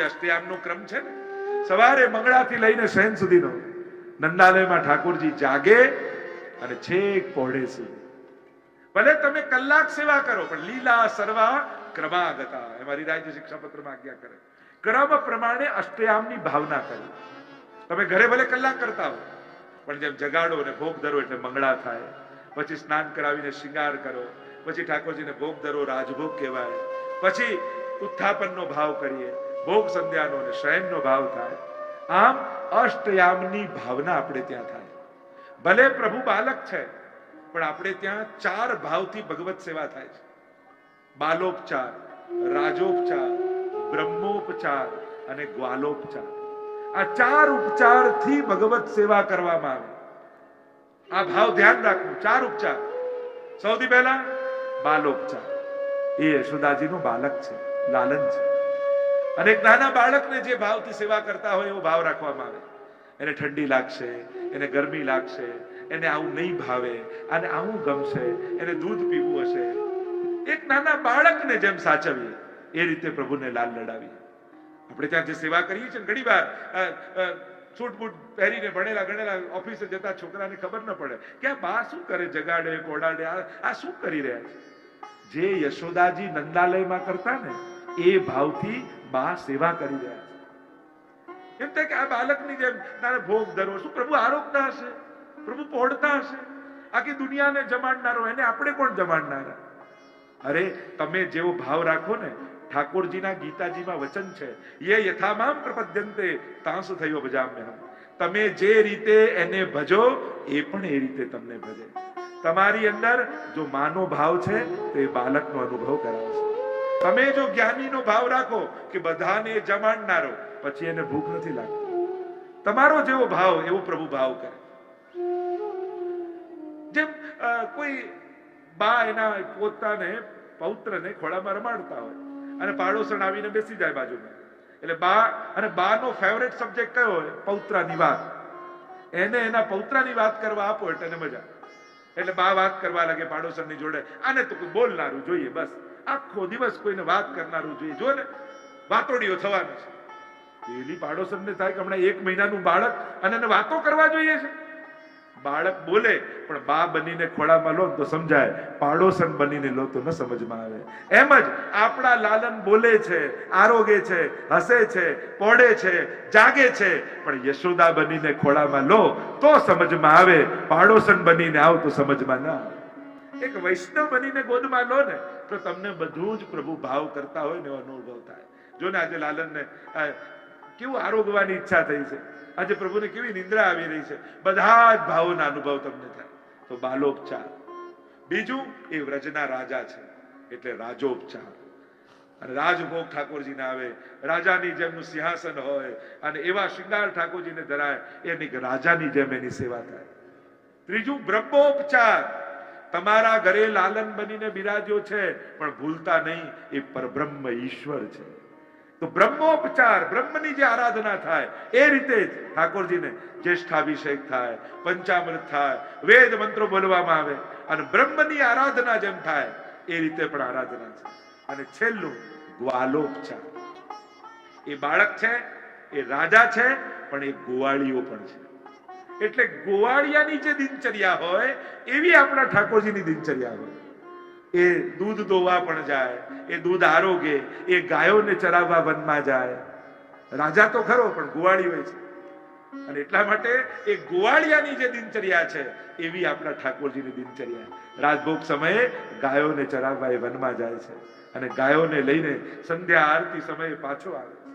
જે અષ્ટયામનો ક્રમ છે ને, સવારે મંગળાથી લઈને સહેન સુધીનો, નંદાલયમાં ઠાકોરજી જાગે અને છેક પહોળે સુધી ભલે તમે કલાક સેવા કરો, પણ લીલા સર્વા ક્રમાગતા, એ મારી રાજ્ય શિક્ષાપત્રમાં આજ્ઞા કરે. ક્રમ પ્રમાણે અષ્ટયામની ભાવના કરી. તમે ઘરે ભલે કલાક કરતા હો, પણ જેમ જગાડો અને ભોગ ધરો એટલે મંગળા થાય. પછી સ્નાન કરાવીને શિંગાર કરો, પછી ઠાકોરજીને ભોગ ધરો, રાજભોગ કહેવાય. પછી ઉત્થાપનનો ભાવ કરીએ. ભોગ સંધ્યાનો અને શયનનો ભાવ થાય. આમ અષ્ટયામની ભાવના આપણે ત્યાં થાય. ભલે પ્રભુ બાલક છે, પણ આપણે ત્યાં ચાર ભાવથી ભગવત સેવા થાય છે. બાલોપચાર, રાજોપચાર, બ્રહ્મોપચાર અને ગ્વાલોપચાર. આ ચાર ઉપચારથી ભગવત સેવા કરવામાં આવે. આ ભાવ ધ્યાન રાખવું, ચાર ઉપચાર. સૌથી પહેલા બાલોપચાર. એ યશોદાજીનું બાલક છે, લાલન છે. અને એક નાના બાળકને જે ભાવથી સેવા કરતા હોય એવો ભાવ રાખવામાં આવે. એને ઠંડી લાગશે એને ગરમી લાગશે એને આવું નહીં ભાવે અને આવું ગમશે એને દૂધ પીવું હશે. એક નાના બાળકને જેમ સાચવીએ એ રીતે પ્રભુને લાલ લડાવીએ. આપણે ત્યાં જે સેવા કરીએ છીએ ઘણી વાર છૂટ અ, બૂટ પહેરીને ભણેલા ગણેલા ઓફિસે જતા છોકરાને ખબર ન પડે કે આ બા શું કરે જગાડે કોડાડે આ શું કરી રહ્યા છે? જે યશોદાજી નંદાલયમાં કરતા ને એ ભાવથી બા સેવા કરી રહ્યા છે. એમ થાય કે આ બાલકની જેમ, તારે ભોગ ધરો શું પ્રભુ આરોગતા હશે? પ્રભુ પહોળતા હશે? આખી દુનિયાને જમાડનારો, એને આપણે કોણ જમાડનારા? અરે, તમે જેવો ભાવ રાખો ને, ઠાકોરજીના ગીતાજીમાં વચન છે, યે યથામામ પ્રપદ્યંતે તાંસ થયો ભજામ્યહમ. તમે જે રીતે એને ભજો, એ પણ એ રીતે તમને ભજે. તમારી અંદર જો માનો ભાવ છે, તો એ બાલકનો અનુભવ કરાવશે. તમે જો જ્ઞાનીનો ભાવ રાખો કે બધાને જમાડનારો, પછી એને ભૂખ નથી લાગતી. તમારો જેવો ભાવ, એવો પ્રભુ ભાવ કરે. જેમ કોઈ બા એના પોતાને, પૌત્રને ખોળામાં રમાડતા હોય અને પાડોશણ આવીને બેસી જાય બાજુમાં. એટલે બા અને બાનો ફેવરેટ સબ્જેક્ટ કયો હોય? પૌત્રાની વાત. એને એના પૌત્રાની વાત કરવા આપો એટલે મજા એટલે બા વાત કરવા લાગે પાડોશણની જોડે. આને તો બોલનારું જોઈએ, બસ. આખો દિવસ કોઈને વાત કરનારું જોઈએ. જો ને વાતોડીઓ થવાનું છે. પેલી પાડોશન ને થાય કે હમણાં એક મહિનાનું બાળક અને એને વાતો કરવા જોઈએ છે. બાળક બોલે, પણ બા બનીને ખોળામાં લો તો સમજાય. પાડોશન બનીને લો તો ન સમજમાં આવે. એમ જ આપણા લાલન બોલે છે, આરોગે છે, હસે છે, પોડે છે, જાગે છે. પણ યશોદા બનીને ખોળામાં લો તો સમજમાં આવે. પાડોશન બનીને આવ તો સમજમાં ના આવે. એક વૈષ્ણવ બનીને ગોદમાં લો ને, તો તમને બધું જ પ્રભુ ભાવ કરતા હોય ને અનુભવ થાય. જો ને આજે લાલનને કેવું આરોગવાની ઈચ્છા થઈ છે. આજે પ્રભુને કેવી નિંદ્રા આવી રહી છે. બધા જ ભાવોના અનુભવ તમને થાય. તો બાલોપચાર. બીજું, એ વ્રજના રાજા છે. એટલે રાજોપચાર. અને રાજભોગ ઠાકોરજીને આવે. રાજાની જેમનું સિંહાસન હોય અને એવા શિંગાર ઠાકોરજીને ધરાય. એની રાજાની જેમ એની સેવા થાય. ત્રીજું, બ્રહ્મોપચાર. તમારા ઘરે લાલન બનીને બિરાજ્યો છે, પણ ભૂલતા નહીં, એ પરબ્રહ્મ ઈશ્વર છે. તો બ્રહ્મોપચાર, બ્રહ્મની જે આરાધના થાય, એ રીતે જ ઠાકોરજીને જ્યેષ્ઠાભિષેક થાય, પંચામૃત થાય, વેદ મંત્રો બોલવામાં આવે, અને બ્રહ્મની આરાધના જેમ થાય, એ રીતે પણ આરાધના છે. અને છેલ્લું, ગ્વાલોપચાર. એ બાળક છે, એ રાજા છે, પણ એ ગોવાળીઓ પણ છે. એટલે ગોવાળિયાની જે દિનચર્યા હોય, એવી આપણા ઠાકોરજીની દિનચર્યા હોય. એ દૂધ દોવા પણ જાય, એ દૂધ આરોગે, એ ગાયોને ચરાવવા વનમાં જાય. રાજા તો ખરો, પણ ગોવાળી હોય છે. અને એટલા માટે એ ગોવાળિયાની જે દિનચર્યા છે, એવી આપણા ઠાકોરજીની દિનચર્યા રાજભોગ સમયે ગાયોને ચરાવવા એ વનમાં જાય છે. અને ગાયોને લઈને સંધ્યા આરતી સમયે પાછો આવે છે.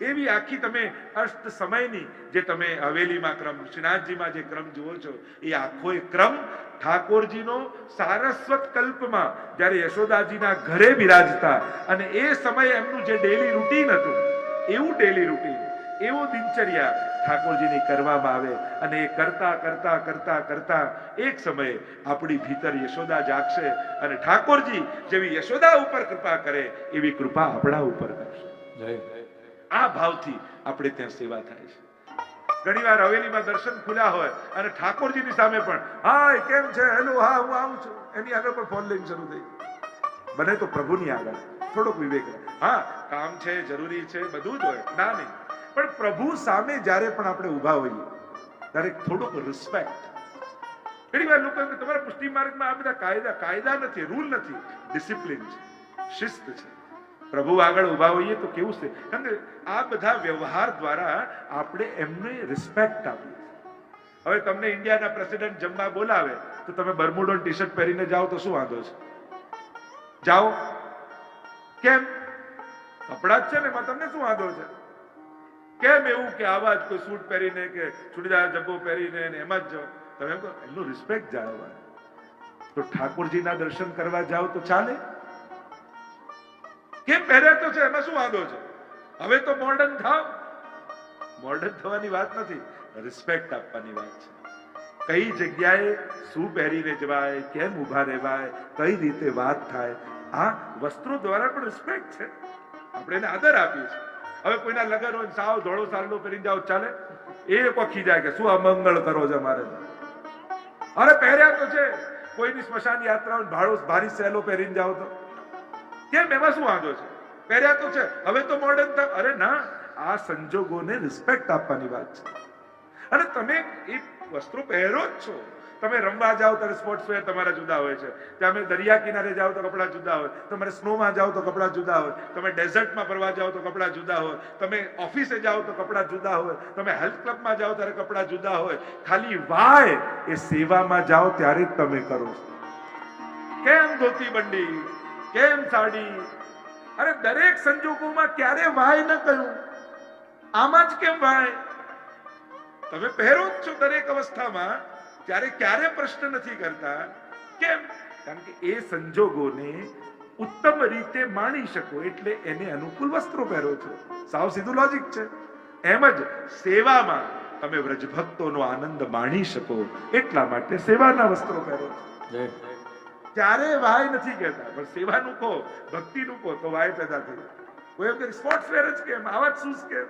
એવી આખી તમે અષ્ટ સમયની જે તમે હવેલીમાં ક્રમ શ્રીનાથજીમાં જે ક્રમ જુઓ છો, એ આખો ક્રમ ઠાકોરજીનો સારસ્વત કલ્પમાં જ્યારે યશોદાજીના ઘરે બિરાજતા અને એ સમયે એમનું જે ડેલી રૂટીન હતું, એવું ડેલી રૂટીન એવો દિનચર્યા ઠાકોરજીની કરવામાં આવે અને એ કરતા કરતા કરતા કરતા એક સમયે આપણી ભીતર યશોદા જાગશે અને ઠાકોરજી જેવી યશોદા ઉપર કૃપા કરે એવી કૃપા આપણા ઉપર કરશે. જય. આ ભાવથી આપણે ત્યાં સેવા થાય છે. ઘણી વાર હવેલીમાં દર્શન ખુલ્યા હોય અને ઠાકોરજીની સામે પણ, હાય, કેમ છે? હેલો, હા, હું આવું છું. એની આગળ પણ ફોન લઈને શરૂ થઈ બને તો પ્રભુની આગળ થોડોક વિવેક હા, કામ છે, જરૂરી છે, બધું જ હોય. ના, નહીં. પણ પ્રભુ સામે જ્યારે પણ આપણે ઊભા હોઈએ, ત્યારે થોડુંક રિસ્પેક્ટ ઘણી વાર લોકો તમારા પુષ્ટિ માર્ગમાં આ બધા કાયદા કાયદા નથી રૂલ નથી. ડિસિપ્લિન છે, શિસ્ત છે. પ્રભુ આગળ ઊભા હોઈએ તો કેવું છે? કારણ કે આ બધા વ્યવહાર દ્વારા આપણે એમને રિસ્પેક્ટ આપીએ હવે તમને ઇન્ડિયાના પ્રેસિડેન્ટ જમવા બોલાવે, તો તમે બરમુડો ટી શર્ટ પહેરીને જાઓ તો શું વાંધો છે? જાઓ. કેમ? કપડા જ છે ને, એમાં તમને શું વાંધો છે? કેમ એવું કે આવા જ કોઈ સૂટ પહેરીને કે ચૂડીદાર જબ્બો પહેરીને એમાં જ જાઓ? તમે એમ કહો, એમનું રિસ્પેક્ટ જાળવવા તો ઠાકોરજીના દર્શન કરવા જાઓ તો ચાલે? કેમ પહેર્યા તો છે? એમાં શું વાંધો છે? હવે તો મોર્ડન થાવ. મોર્ડન થવાની વાત નથી. રિસ્પેક્ટ આપવાની વાત છે. કઈ જગ્યાએ શું પહેરીને જવાય, કેમ ઊભા રહેવાય, કઈ રીતે વાત થાય, આ વસ્ત્રો દ્વારા પણ રિસ્પેક્ટ છે. આપણે એને આદર આપીએ છીએ. હવે કોઈના લગન હોય સાવ ધોળો સાલનો પહેરી જાઓ, ચાલે. એ પખી જાય કે શું અમંગળ કરો છો મારે? અરે પહેર્યા તો છે. કોઈની સ્મશાન યાત્રા ભાડો ભારી સહેલો પહેરીને જાઓ તો. કેમ? એમાં શું વાંધો છે? પહેર્યા તો છે. હવે તો મોડર્ન અરે ના, આ સંજોગોને રિસ્પેક્ટ આપવાની વાત છે. અને તમે એ વસ્ત્રો પહેરો જ છો. તમે રમવા જાઓ ત્યારે સ્પોર્ટ્સ વેર તમારા જુદા હોય છે. ત્યાં અમે દરિયા કિનારે જાઓ તો કપડાં જુદા હોય. તમારે સ્નોમાં જાઓ તો કપડાં જુદા હોય. તમે ડેઝર્ટમાં ફરવા જાઓ તો કપડાં જુદા હોય. તમે ઓફિસે જાઓ તો કપડાં જુદા હોય. તમે હેલ્થ ક્લબમાં જાઓ ત્યારે કપડાં જુદા હોય. ખાલી વાય એ સેવામાં જાઓ ત્યારે જ તમે કરો કેમ ધોતી બંડી? કેમ સાડી? અરે દરેક સંજોગોમાં ક્યારે વાય ન કહ્યું આમાં જ કેમ વાય? તમે પહેરો જ છો દરેક અવસ્થામાં ત્યારે ક્યારે પ્રશ્ન નથી કરતા. કેમ? કારણ કે એ સંજોગોને ઉત્તમ રીતે માણી શકો, એટલે એને અનુકૂળ વસ્ત્રો પહેરો છો. સાવ સીધું લોજિક છે. એમ જ સેવામાં તમે વ્રજભક્તોનો આનંદ માણી શકો, એટલા માટે સેવાના વસ્ત્રો પહેરો છો. ત્યારે વાય નથી કહેતા. પણ સેવાનું કહો, ભક્તિનું કહો, તો વાય પેદા થઈ કોઈ કે સ્પોર્ટ્સ વેર જ કેમ? આવા જ શૂઝ કેમ?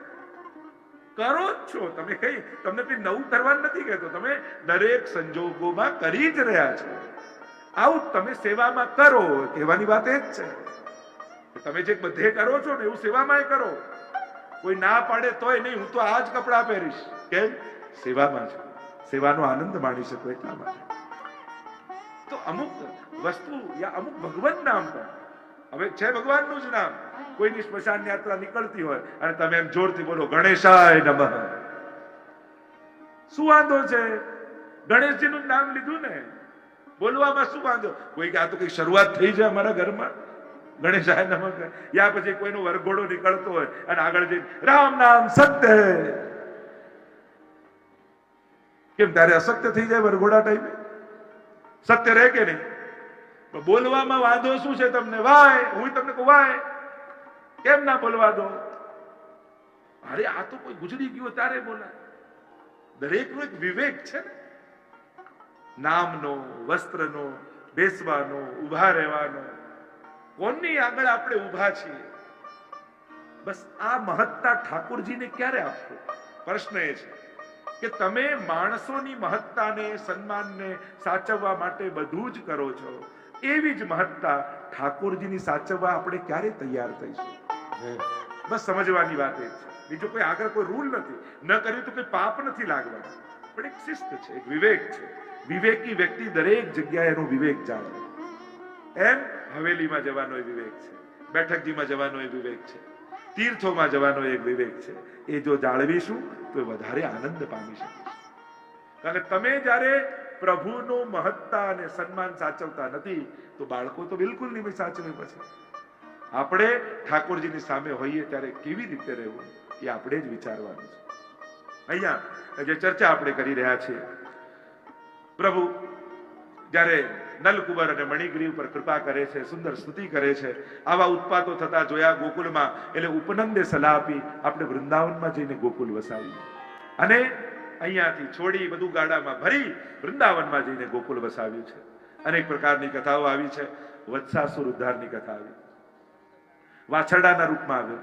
કરો જ છો. તમે કઈ, તમને કઈ નવું કરવાનું નથી કહેતો. તમે દરેક સંજોગોમાં કરી જ રહ્યા છો. આવું તમે સેવામાં કરો, કહેવાની વાત એ જ છે. તમે જે બધે કરો છો ને એવું સેવામાં કરો. કોઈ ના પાડે તોય નહીં, હું તો આ જ કપડાં પહેરીશ. કેમ? સેવામાં છું સેવાનો આનંદ માણી શકો એટલા માટે. તો અમુક વસ્તુ યા અમુક ભગવાન નામ પર. હવે છે ભગવાનનું જ નામ. કોઈની સ્મશાન યાત્રા નીકળતી હોય અને તમે એમ જોરથી બોલો, ગણેશાય નમઃ. શું વાંધો છે? ગણેશજીનું નું નામ લીધું ને? બોલવામાં શું વાંધો? કોઈ કે આ તો કઈ શરૂઆત થઈ જાય અમારા ઘરમાં. ગણેશાય નમઃ યા પછી કોઈનો વરઘોડો નીકળતો હોય અને આગળ જઈને, રામ નામ સત્ય કેમ તારે અસત્ય થઈ જાય વરઘોડા ટાઈમે? સત્ય રહે કે નહીં? બોલવામાં વાંધો શું છે તમને? વાય, હું તમને કહું, વાય. કેમ ના બોલવા દો? અરે, આ તો કોઈ ગુજરી ગયો ત્યારે બોલાય દરેકનો એક વિવેક છે ને. નામનો, વસ્ત્રનો, બેસવાનો ઊભા રહેવાનો. કોની આગળ આપણે ઊભા છીએ? બસ આ મહત્તા ઠાકોરજીને ક્યારે આપશો પ્રશ્ન એ છે. કે તમે માણસોની મહત્તાને, સન્માનને સાચવવા માટે બધું જ કરો છો. એવી જ મહત્તા ઠાકોરજીની સાચવવા આપણે ક્યારે તૈયાર થઈશું? બસ સમજવાની વાત એ છે. બીજું કોઈ આગળ કોઈ રૂલ નથી. ન કર્યું તો કોઈ પાપ નથી લાગવા પણ એક શિસ્ત છે, એક વિવેક છે. વિવેકી વ્યક્તિ દરેક જગ્યાએ એનો વિવેક જાળવે. એમ હવેલીમાં જવાનો એ વિવેક છે. બેઠકજીમાં જવાનો એ વિવેક છે. તીર્થોમાં જવાનો એક વિવેક છે. એ જો જાળવીશું, તો વધારે આનંદ પામી શકીશું કારણ કે તમે જ્યારે પ્રભુનો મહત્તા અને સન્માન સાચવતા નથી, તો બાળકો તો બિલકુલ નહીં સાચવે પછી. આપણે ઠાકોરજીની સામે હોઈએ ત્યારે કેવી રીતે રહેવું, એ આપણે જ વિચારવાનું છે. અહીંયા જે ચર્ચા આપણે કરી રહ્યા છીએ. પ્રભુ, જ્યારે નલકુબર અને મણિગીરી ઉપર કૃપા કરે છે, સુંદર સ્તુતિ કરે છે. આવા ઉત્પાતો થતા જોયા ગોકુલમાં એટલે ઉપનંદે સલાહ આપી આપણે વૃંદાવનમાં જઈને ગોકુલ વસાવ્યું અને અહીંયાથી છોડી બધું ગાડામાં ભરી વૃંદાવનમાં જઈને ગોકુલ વસાવ્યું છે. અનેક પ્રકારની કથાઓ આવી છે. વત્સાસુર ઉદ્ધારની કથા આવી. વાછરડાના રૂપમાં આવ્યો.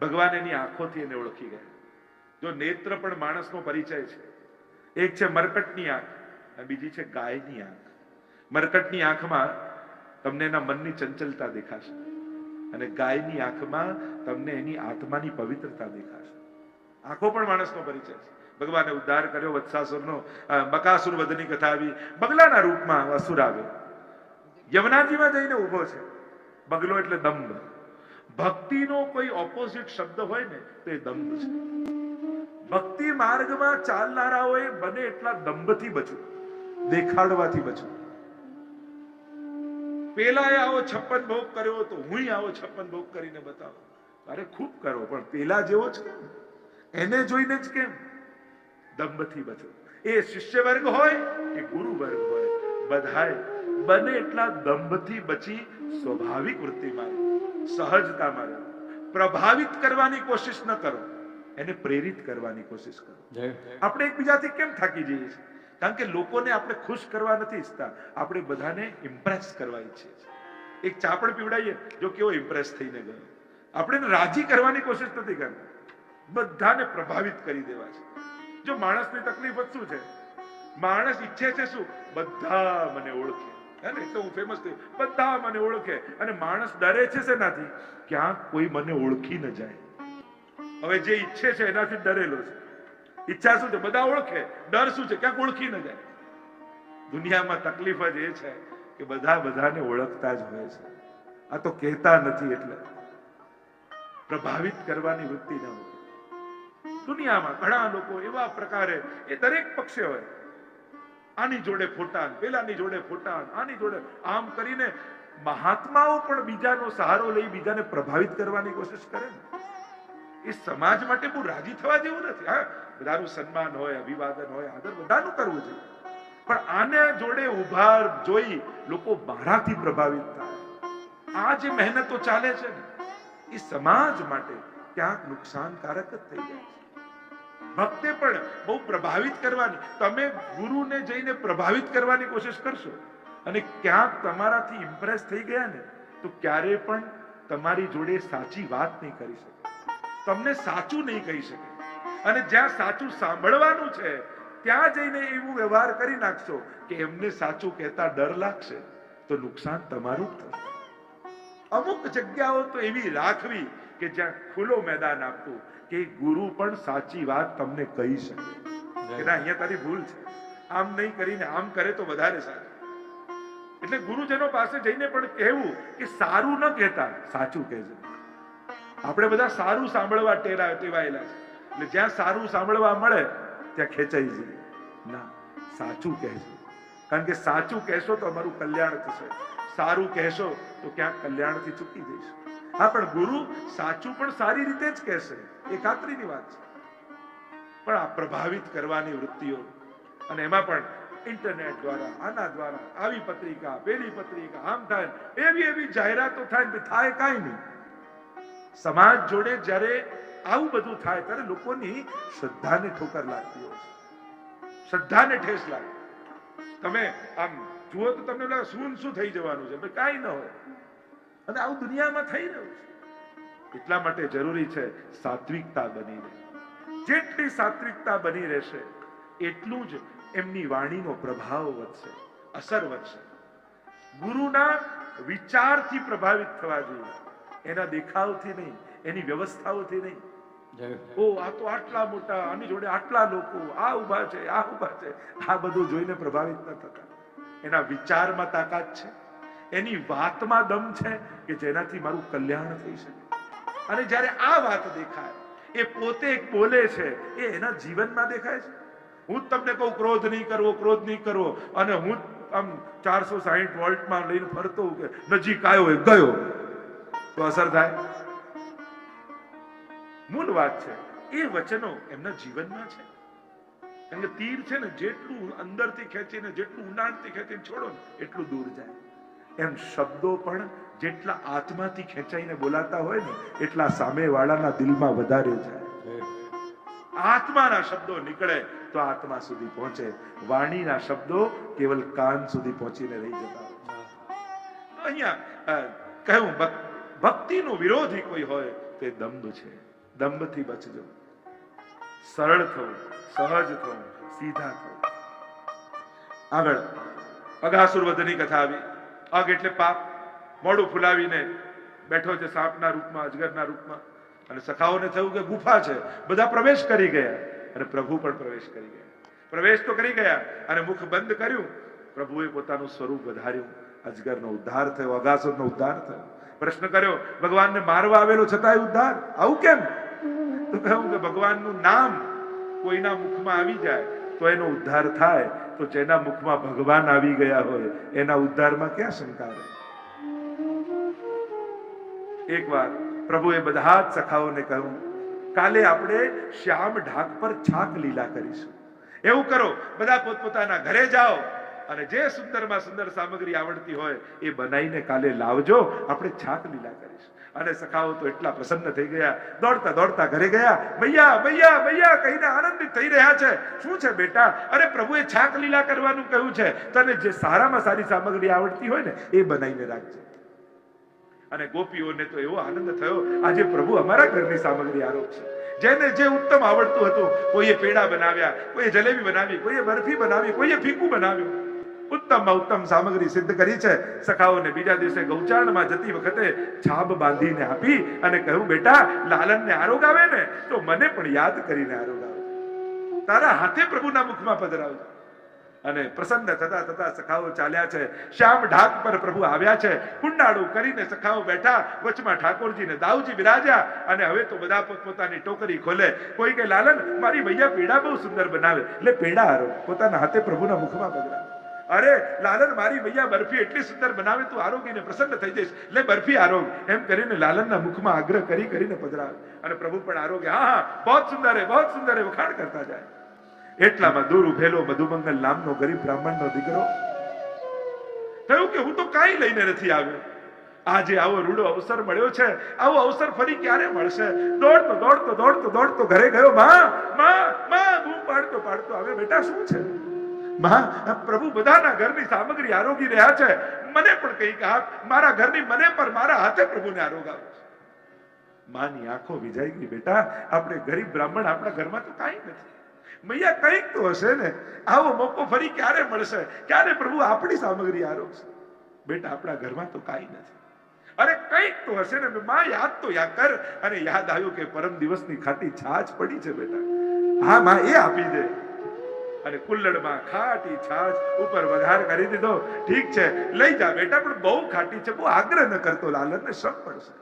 ભગવાન એની આંખોથી એને ઓળખી ગયા. જો નેત્ર પણ માણસનો પરિચય છે. એક છે મરકટની આંખ અને બીજી છે ગાયની આંખ. મરકટની આંખમાં તમને એના મનની ચંચલતા દેખાશે અને ગાયની આંખમાં તમને એની આત્માની પવિત્રતા દેખાશે. આંખો પણ માણસનો પરિચય છે. ભગવાને ઉદ્ધાર કર્યો, વત્સાસુરનો બકાસુર વધની કથા આવી. બગલાના રૂપમાં અસુર આવ્યો યમુનાજીમાં જઈને ઊભો છે. બગલો એટલે દંભ. ભક્તિનો કોઈ ઓપોઝિટ શબ્દ હોય ને, તો એ દંભ છે. ભક્તિ માર્ગમાં ચાલનારાઓએ બને એટલા દંભથી બચવું દેખાડવાથી બચવું પેલાએ આવો છપ્પન ભોગ કર્યો તો હું આવો છપ્પન ભોગ કરીને બતાવો. અરે ખૂબ કરો પણ પેલા જેવો જ એને જોઈને જ કેમ? દંભથી બચો. એ શિષ્ય વર્ગ હોય કે ગુરુ વર્ગ હોય બધાએ બને એટલા દંભથી બચી સ્વાભાવિક વૃત્તિમાં મારે સહજતામાં મારે. પ્રભાવિત કરવાની કોશિશ ન કરો એને પ્રેરિત કરવાની કોશિશ કરો. આપણે એકબીજાથી કેમ થાકી જઈએ છીએ? કારણ કે લોકોને આપણે ખુશ કરવા નથી ઈચ્છતા. આપણે બધાને ઇમ્પ્રેસ કરવા ઈચ્છીએ છીએ. એક ચાપડ પીવડાવીએ જો કેવો ઇમ્પ્રેસ થઈને ગયો. આપણે રાજી કરવાની કોશિશ નથી કરતા. બધાને પ્રભાવિત કરી દેવા છે. જો માણસની તકલીફ જ શું છે? માણસ ઈચ્છે છે શું? બધા મને ઓળખે. અને તો હું ફેમસ થયું. બધા મને ઓળખે. અને માણસ ડરે છે શેનાથી? ક્યાં કોઈ મને ઓળખી ન જાય. હવે જે ઈચ્છે છે એનાથી ડરેલો છે. ઈચ્છા શું છે? બધા ઓળખે. ડર શું છે? ક્યાંક ઓળખી ન જાય. દુનિયામાં તકલીફ જ એ છે કે બધા બધાને ઓળખતા જ હોય છે. આ તો કહેતા નથી એટલે. પ્રભાવિત કરવાની વૃત્તિ ન હોય. દુનિયામાં ઘણા લોકો એવા પ્રકારે એ દરેક પક્ષે હોય. આની જોડે ફોટા પેલાની જોડે ફોટા આની જોડે આમ કરીને મહાત્માઓ પણ બીજાનો સહારો લઈ બીજાને પ્રભાવિત કરવાની કોશિશ કરે ને. એ સમાજ માટે બહુ રાજી થવા જેવું નથી. હા, બધાનું સન્માન હોય, અભિવાદન હોય, આદર બધાનું કરવું જોઈએ. પણ આને જોડે ઉભાર જોઈ લોકો મારાથી પ્રભાવિત થાય. આ જે મહેનતો ચાલે છે ને, એ સમાજ માટે ક્યાંક નુકસાનકારક જ થઈ જાય છે. ભક્તે પણ બહુ પ્રભાવિત કરવાની, તમે ગુરુને જઈને પ્રભાવિત કરવાની કોશિશ કરશો અને ક્યાંક તમારાથી ઇમ્પ્રેસ થઈ ગયા ને, તો ક્યારે પણ તમારી જોડે સાચી વાત નહીં કરી શકે. તમને સાચું નહીં કહી શકે. અને જ્યાં સાચું સાંભળવાનું છે, ત્યાં જઈને એવું વ્યવહાર કરી નાખશો કે એમને સાચું કહેતા ડર લાગશે, તો નુકસાન તમારું જ થશે. અમુક જગ્યાઓ તો એવી રાખવી કે જ્યાં ખુલ્લો મેદાન આપવું, કે ગુરુ પણ સાચી વાત તમને કહી શકે. કે ના અહીંયા તારી ભૂલ છે. આમ નહીં કરીને આમ કરે તો વધારે સારું. એટલે ગુરુજનો પાસે જઈને પણ કહેવું કે સારું ન કહેતા, સાચું કહેજો. આપણે બધા સારું સાંભળવા ટેરા ટેવાયેલા છે. એટલે જ્યાં સારું સાંભળવા મળે, ત્યાં ખેંચાઈ જઈએ. ના, સાચું કહેજો. કારણ કે સાચું કહેશો તો અમારું કલ્યાણ થશે. સારું કહેશો તો ક્યાંક કલ્યાણથી ચૂકી જઈશું. હા, પણ ગુરુ સાચું પણ સારી રીતે જ કહેશે. એ ખાતરીની વાત છે. પણ આ પ્રભાવિત કરવાની વૃત્તિઓ, અને એમાં પણ ઇન્ટરનેટ દ્વારા, આના દ્વારા, આવી પત્રિકા, પેલી પત્રિકા, આમ થાય, એવી એવી જાહેરાતો થાય થાય કાંઈ નહીં. સમાજ જોડે જ્યારે આવું બધું થાય, ત્યારે લોકોની શ્રદ્ધાને ઠોકર લાગતી હોય છે. શ્રદ્ધાને ઠેસ લાગે. તમે આમ જુઓ તો તમને શું શું થઈ જવાનું છે કાંઈ ન હોય. અને આવું દુનિયામાં થઈ રહ્યું છે. એટલા માટે જરૂરી છે સાત્વિકતા બની રહે. જેટલી સાત્વિકતા બની રહેશે, એટલું જ એમની વાણીનો પ્રભાવ વધશે, અસર વધશે. ગુરુના વિચારથી પ્રભાવિત થવા જોઈએ. એના દેખાવથી નહીં એની વ્યવસ્થાઓથી નહીં. ઓ આ તો આટલા મોટા આની જોડે આટલા લોકો આ ઊભા છે આ ઊભા છે. આ બધું જોઈને પ્રભાવિત ન થતા. એના વિચારમાં તાકાત છે. એની વાતમાં દમ છે કે જેનાથી મારું કલ્યાણ થઈ શકે. અને જ્યારે આ વાત દેખાય એ પોતે બોલે છે એ એના જીવનમાં દેખાય છે. હું જ તમને કહું ક્રોધ નહીં કરવો ક્રોધ નહીં કરવો. અને હું આમ ચારસો સાહીઠ વોલ્ટમાં લઈને ફરતો કે નજીક આવ્યો ગયો. તો અસર થાય? મૂળ વાત છે, એ વચનો એમના જીવનમાં છે. કારણ કે તીર છે ને, જેટલું અંદરથી ખેંચીને જેટલું ઊંડાણથી ખેંચીને છોડો ને, એટલું દૂર જાય. એમ શબ્દો પણ જેટલા આત્માથી ખેંચાઈને બોલાતા હોય ને, એટલા સામેવાળાના દિલમાં વધારે જાય. આત્માના શબ્દો નીકળે તો આત્મા સુધી પહોંચે. વાણીના શબ્દો કેવલ કાન સુધી પહોંચીને રહી જતા હોય અહીંયા કહ્યું ભક્તિનો વિરોધી કોઈ હોય તે દંભ છે. દંભથી બચજો. સરળ થવું, સહજ થવું, સીધા થવું. આગળ, અગાસુર વધની કથા આવી. અગ એટલે પાપ. મોડું ફુલાવીને બેઠો છે સાપના રૂપમાં, અજગરના રૂપમાં. અને સખાઓને થયું કે ગુફા છે. બધા પ્રવેશ કરી ગયા. અને પ્રભુ પણ પ્રવેશ કરી ગયા. પ્રવેશ તો કરી ગયા. અને મુખ બંધ કર્યું. પ્રભુએ પોતાનું સ્વરૂપ વધાર્યું. અજગરનો ઉદ્ધાર થયો, અગાસુરનો ઉદ્ધાર થયો. પ્રશ્ન કર્યો, ભગવાનને મારવા આવેલો છતાંય ઉદ્ધાર? આવું કેમ? તો કહ્યું કે, ભગવાનનું નામ કોઈના મુખમાં આવી જાય તો એનો ઉદ્ધાર થાય, તો જેના મુખમાં ભગવાન આવી ગયા હોય, એના ઉદ્ધારમાં ક્યાં શંકા રહે? એકવાર પ્રભુએ બધા જ સખાઓને કહ્યું, કાલે આપણે શ્યામ ઢાક પર છાક લીલા કરીશું. એવું કરો, બધા પોતપોતાના ઘરે જાઓ અને જે સુંદરમાં સુંદર સામગ્રી આવડતી હોય એ બનાવીને કાલે લાવજો. આપણે છાક લીલા કરીશું. અને સખાઓ તો એટલા પ્રસન્ન થઈ ગયા. દોડતા દોડતા ઘરે ગયા. ભૈયા ભૈયા ભૈયા કહીને આનંદિત થઈ રહ્યા છે. શું છે બેટા? અરે પ્રભુએ છાક લીલા કરવાનું કહ્યું છે. તને જે સારામાં સારી સામગ્રી આવડતી હોય ને, એ બનાવીને રાખજે. અને ગોપીઓને તો એવો આનંદ થયો. આજે પ્રભુ અમારા ઘરની સામગ્રી આરોપ છે. જેને જે ઉત્તમ આવડતું હતું, કોઈએ પેડા બનાવ્યા, કોઈએ જલેબી બનાવી, કોઈએ બરફી બનાવી, કોઈએ ફીકું બનાવ્યું. ઉત્તમમાં ઉત્તમ સામગ્રી સિદ્ધ કરી છે. સખાઓને બીજા દિવસે ગૌચારણમાં જતી વખતે છાબ બાંધીને આપી અને કહ્યું, બેટા, લાલનને આરોગ આવે ને, તો મને પણ યાદ કરીને આરોગ આવે. તારા હાથે પ્રભુના મુખમાં પધરાવજો. અને પ્રસન્ન થતા થતા સખાઓ ચાલ્યા છે. શ્યામ ઢાક પર પ્રભુ આવ્યા છે. કુંડાળું કરીને સખાઓ બેઠા. વચમાં ઠાકોરજી ને દાઉજી બિરાજ્યા. અને હવે તો બધા પોતપોતાની ટોકરી ખોલે. કોઈ કે લાલન, મારી ભૈયા પેડા બહુ સુંદર બનાવે. એટલે પેડા હારો પોતાના હાથે પ્રભુના મુખમાં પધરાવે. અરે, લાલન મારી ભૈયા બરફી એટલી સુંદર બનાવે, તું આરોગીને પ્રસન્ન થઈ જઈશ. લે, બરફી આરોગ. એમ કરીને લાલનના મુખમાં આગ્રહ કરી, કરીને પધરાવે. અને પ્રભુ પણ આરોગ્ય હા હા, બહુ સુંદર હે, બહુ સુંદર હે, વખાણ કરતા જાય. એટલામાં દૂર ઉભેલો મધુમંગલ નામનો ગરીબ બ્રાહ્મણનો દીકરો થયું કે, હું તો કાંઈ લઈને નથી આવ્યો. આજે આવો રૂડો અવસર મળ્યો છે. આવો અવસર ફરી ક્યારે મળશે? દોડતો દોડતો દોડતો દોડતો ઘરે ગયો. માં માં માં હું પાડતો પાડતો. હવે બેટા, શું છે? માં, પ્રભુ બધાના ઘરની સામગ્રી આરોગી રહ્યા છે. મને પણ કંઈક આપ, મારા ઘરની મને પર મારા હાથે પ્રભુને આરોગ આપો માની આંખો વિજાઈ ગઈ બેટા, આપણે ગરીબ બ્રાહ્મણ આપણા ઘરમાં તો કાંઈ નથી. મૈયા કંઈક તો હશે ને, આવો મોકો ફરી ક્યારે મળશે? ક્યારે પ્રભુ આપણી સામગ્રી આરોગશે? બેટા, આપણા ઘરમાં તો કાંઈ નથી. અરે કંઈક તો હશે ને, માં, યાદ તો યા કર. અને યાદ આવ્યું કે પરમ દિવસની ખાટી છાછ પડી છે બેટા. હા, માં, એ આપી દે. અને કુલ્લડમાં ખાટી છાછ ઉપર વધાર કરી દીધો. ઠીક છે, લઈ જા બેટા, પણ બહુ ખાટી છે, બહુ આગ્રહ ન કરતો લાલનને શ્રમ પડશે.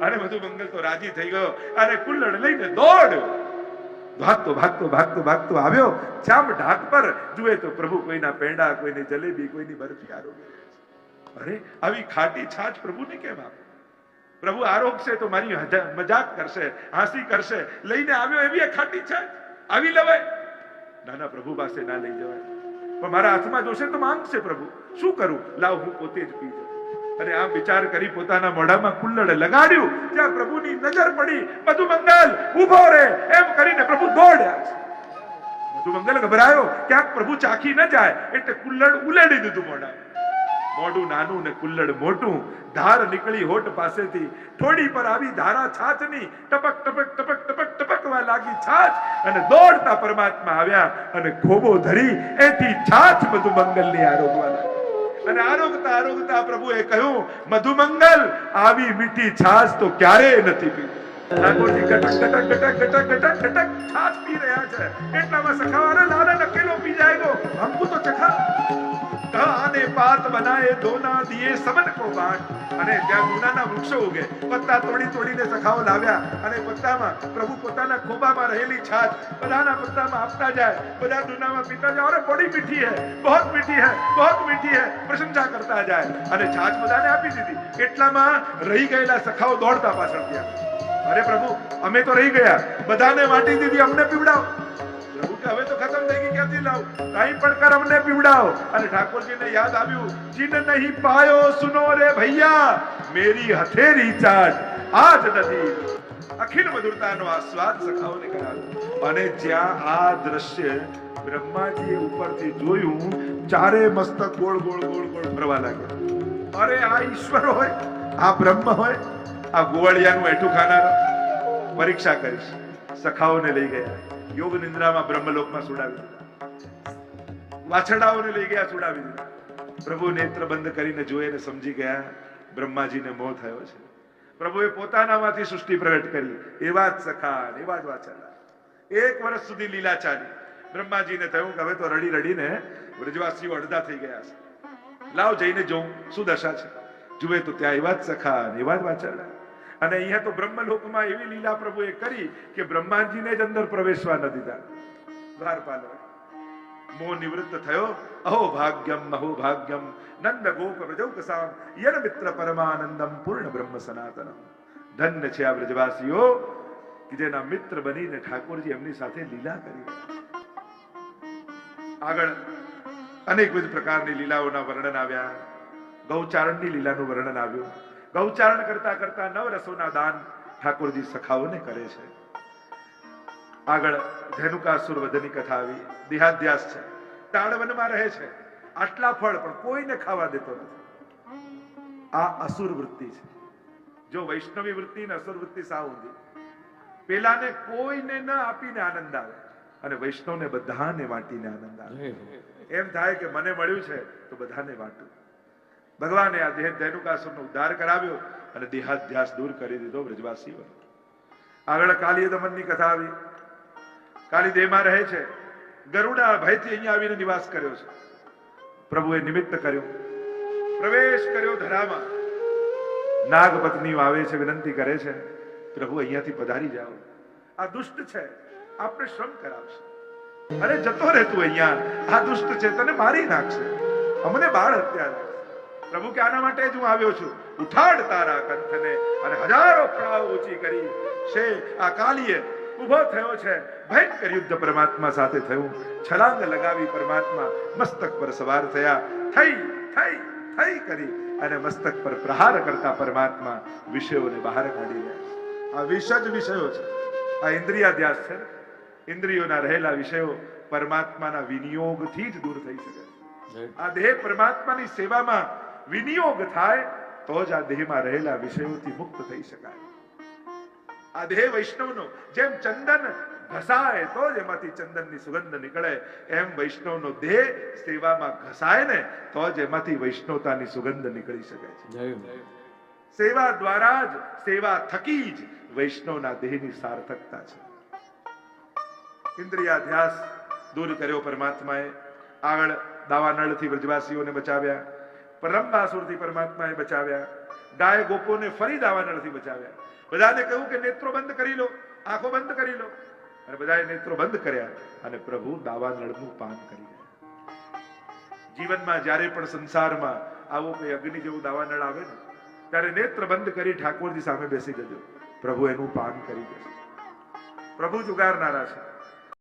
અને બધું મંગલ તો રાજી થઈ ગયો. અને કુલ્લડ લઈને દોડ્યો ભાગતો ભાગતો ભાગતો ભાગતો આવ્યો. ચામ ઢાક પર જુએ તો પ્રભુ કોઈના પેંડા, કોઈની જલેબી, કોઈની બરફી આરોગ્ય અરે, આવી ખાટી છાછ પ્રભુને કેમ આપે? પ્રભુ આરોગશે તો મારી મજાક કરશે, હાંસી કરશે. લઈને આવ્યો એવી ખાટી છાછ આવી લવાય. ના ના પ્રભુ પાસે ના લઈ જવાય. પણ મારા હાથમાં જોશે તો માંગશે પ્રભુ. શું કરું? લાવ, હું પોતે જ પી જાઉં. અને આમ વિચાર કરી પોતાના મોઢામાં કુલ્લડ લગાડ્યું. ત્યાં પ્રભુની નજર પડી. મધુમંગલ, ઊભો રે. એમ કરીને પ્રભુ દોડ્યા છે. મધુમંગલ ગભરાયો. ક્યાંક પ્રભુ ચાખી ન જાય એટલે કુલ્લડ ઉલેડી દીધું મોઢા મોઢું નાનું ને કુલ્લડ મોટું. ધાર નીકળી હોટ પાસેથી. થોડી પર આવી ધારા છાછની ટપક ટપક ટપક ટપક, ટપકવા લાગી છાછ અને દોડતા પરમાત્મા આવ્યા અને ખોબો ધરી એથી છાછ મધુમંગલની આરોગવા લાગી અને આરોગતા આરોગતા પ્રભુએ કહ્યું, મધુમંગલ, આવી મીઠી છાછ તો ક્યારેય નથી પી ઠાકોરજી કટક કટક કટક જાય ગો હમકુ તો પ્રભુ પોતાના ખોબામાં રહેલી છાત બધાના પત્તામાં આપતા જાય. બધા દુનામાં પીતા જાય. અરે બડી મીઠી હે. બહુ મીઠી હૈ. બહુત મીઠી હે. પ્રશંસા કરતા જાય. અને છાત બધાને આપી દીધી. એટલામાં રહી ગયેલા સખાઓ દોડતા પાછળ ગયા. અરે પ્રભુ, અમે તો રહી ગયા. બધાને વાટી દીધી, અમને પીવડાવો. પ્રભુ કે હવે તો ખતમ થઈ ગઈ, ક્યાંથી લાવ? કઈ પણ કર, અમને પીવડાવો. અને ઠાકોરજીને યાદ આવ્યું, જીન નહીં પાયો, સુનો રે ભૈયા. મેરી હથેરી ચાટ આજ નથી. અખિલ મધુરતાનો આસ્વાદ સખાઓને કરાવ્યો. અને જ્યાં આ દ્રશ્ય બ્રહ્માજીએ ઉપરથી જોયું, ચારે મસ્તક ગોળ ગોળ ગોળ ગોળ ફરવા લાગ્યા. અરે, આ ઈશ્વર હોય, આ બ્રહ્મ હોય આ ગોવાળિયાનું એઠું ખાનાર પરીક્ષા કરીશ. સખાઓને લઈ ગયા. યોગ નિંદ્રામાં બ્રહ્મલોકમાં સુડાવી દીધા. વાછરડાઓને લઈ ગયા, સુડાવી પ્રભુ નેત્ર બંધ કરીને જોઈને સમજી ગયા, બ્રહ્માજીને મોહ થયો છે. પ્રભુએ પોતાનામાંથી સૃષ્ટિ પ્રગટ કરી. એવા જ સખા એવા જ વાછડા એક વર્ષ સુધી લીલા ચાલી. બ્રહ્માજીને થયું કે હવે તો રડી રડીને વ્રજવાસીઓ અડધા થઈ ગયા છે. લાવ જઈને જોઉં, શું દશા છે? જુએ તો ત્યાં એવા જ સખા એવા જ વાચલા અને અહીંયા તો બ્રહ્મલોકમાં એવી લીલા પ્રભુએ કરી કે બ્રહ્માજીને જ અંદર પ્રવેશવા ન દીધા. દ્વારપાલ મોહ નિવૃત્ત થયો. અહો ભાગ્યમ અહો ભાગ્યમ. નંદ ગોપ વ્રજૌકસામ યન મિત્ર પરમાનંદમ પૂર્ણ બ્રહ્મ સનાતનમ. ધન્ય છે આ વ્રજવાસીઓ કે જેના મિત્ર બનીને ઠાકોરજી એમની સાથે લીલા કરી. આગળ અનેકવિધ પ્રકારની લીલાઓના વર્ણન આવ્યા. ગૌચારણની લીલાનું વર્ણન આવ્યું. ગૌચારણ કરતા કરતા નવ રસોના દાન ઠાકોરજી સખાઓને કરે છે. આગળ ધેનુકાસુર વધની કથા આવી. દેહાધ્યાસ છે. તાળવનમાં રહે છે. આટલા ફળ પણ કોઈને ખાવા દેતો નથી. આ અસુર વૃત્તિ છે. જો વૈષ્ણવી વૃત્તિ ને અસુર વૃત્તિ સાવ ઊંધી. પેલાને કોઈને ન આપીને આનંદ આવે. અને વૈષ્ણવને બધાને વાટીને આનંદ આવે. એમ થાય કે મને મળ્યું છે તો બધાને વાટું. ભગવાને આ દેહ ધેનુકાસુરનો ઉદ્ધાર કરાવ્યો અને દેહાધ્યાસ દૂર કરી દીધો વ્રજવાસીઓ આગળ કાલીય દમનની કથા આવી. કાલી દેહમાં રહે છે. ગરુડા ભયથી અહીંયા આવીને નિવાસ કર્યો છે. પ્રભુએ નિમિત્ત કર્યો. પ્રવેશ કર્યો ધરામાં. નાગ પત્નીઓ આવે છે, વિનંતી કરે છે. પ્રભુ અહીંયાથી પધારી જાઓ. આ દુષ્ટ છે. આપણે શ્રમ કરાવશે. અરે જતો રહે તું અહીંયા. આ દુષ્ટ છે તને મારી નાખશે. અમને બાળ હત્યા પ્રભુ કે આના માટે જ હું આવ્યો છું. ઉઠાડ તારા કંઠને અને હજારો ફળાઓ ઊંચી કરી. છે આ કાલીએ ઊભો થયો છે. ભયંકર યુદ્ધ પરમાત્મા સાથે થયું. છલાંગ લગાવી પરમાત્મા મસ્તક પર સવાર થયા. થઈ થઈ થઈ કરી અને મસ્તક પર પ્રહાર કરતા પરમાત્મા વિષયોને બહાર કાઢી રહ્યા આ વિષ જ વિષયો છે. આ ઇન્દ્રિયાધ્યાસ છે ઇન્દ્રિયોના રહેલા વિષયો પરમાત્માના વિનિયોગથી જ દૂર થઈ શકે આ દેહ પરમાત્માની સેવામાં વિનિયોગ થાય તો જ આ દેહમાં રહેલા વિષયોથી મુક્ત થઈ શકાય. આ દેહ વૈષ્ણવનો જેમ ચંદન ઘસાય તો જ એમાંથી ચંદનની સુગંધ નીકળે. એમ વૈષ્ણવનો દેહ સેવામાં ઘસાય ને તો જ એમાંથી વૈષ્ણવતાની સુગંધ નીકળી શકે છે. સેવા દ્વારા જ સેવા થકી જ વૈષ્ણવના દેહની સાર્થકતા છે. ઇન્દ્રિયાધ્યાસ દૂર કર્યો પરમાત્માએ. આગળ દાવાનળથી વ્રજવાસીઓને બચાવ્યા. પરંબાસુરથી પરમાત્માએ બચાવ્યા. ગાય ગોપોને ફરી દાવાનળથી બચાવ્યા. બધાને કહ્યું કે નેત્રો બંધ કરી લો, આંખો બંધ કરી લો. અને બધાએ નેત્રો બંધ કર્યા અને પ્રભુ દાવાનળનું પાન કરી ગયા જીવનમાં જ્યારે પણ સંસારમાં આવો કોઈ અગ્નિ જેવું દાવાનળ આવે ને, ત્યારે નેત્ર બંધ કરી ઠાકોરજી સામે બેસી જજો. પ્રભુ એનું પાન કરી દેશે. પ્રભુ જ ઉગારનારા છે.